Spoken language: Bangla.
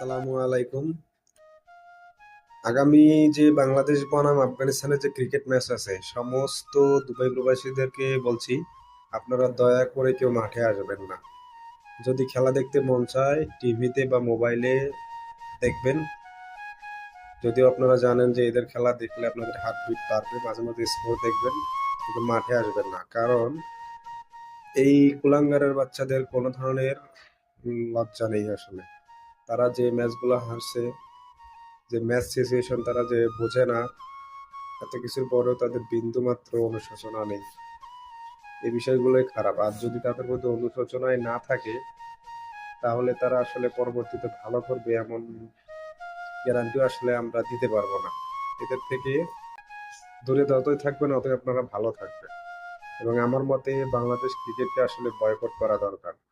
আসসালামু আলাইকুম। আগামী যে বাংলাদেশ বনাম আফগানিস্তানের যে ক্রিকেট ম্যাচ আছে, সমস্ত দুবাই প্রবাসীদেরকে বলছি, আপনারা দয়া করে কেউ মাঠে আসবেন না। যদি খেলা দেখতে মন চায়, টিভিতে বা মোবাইলে দেখবেন। যদিও আপনারা জানেন যে এদের খেলা দেখলে আপনাদের হার্টবিট বাড়বে, মাঝে মাঝে স্কোর দেখবেন, কিন্তু মাঠে আসবেন না। কারণ এই কুলাঙ্গারের বাচ্চাদের কোনো ধরনের লজ্জা নেই আসলে। তারা যে ম্যাচগুলো হারছে, যে ম্যাচ সিচুয়েশন তারা যে বোঝে না, এত কিছুর পরেও তাদের বিন্দু মাত্র অনুশোচনা নেই। এই বিষয়গুলোই খারাপ। আর যদি তাদের মধ্যে অনুশোচনায় না থাকে, তাহলে তারা আসলে পরবর্তীতে ভালো করবে এমন গ্যারান্টিও আসলে আমরা দিতে পারব না। এদের থেকে দূরে যতই থাকবেন, অতই আপনারা ভালো থাকবেন। এবং আমার মতে বাংলাদেশ ক্রিকেটকে আসলে বয়কট করা দরকার।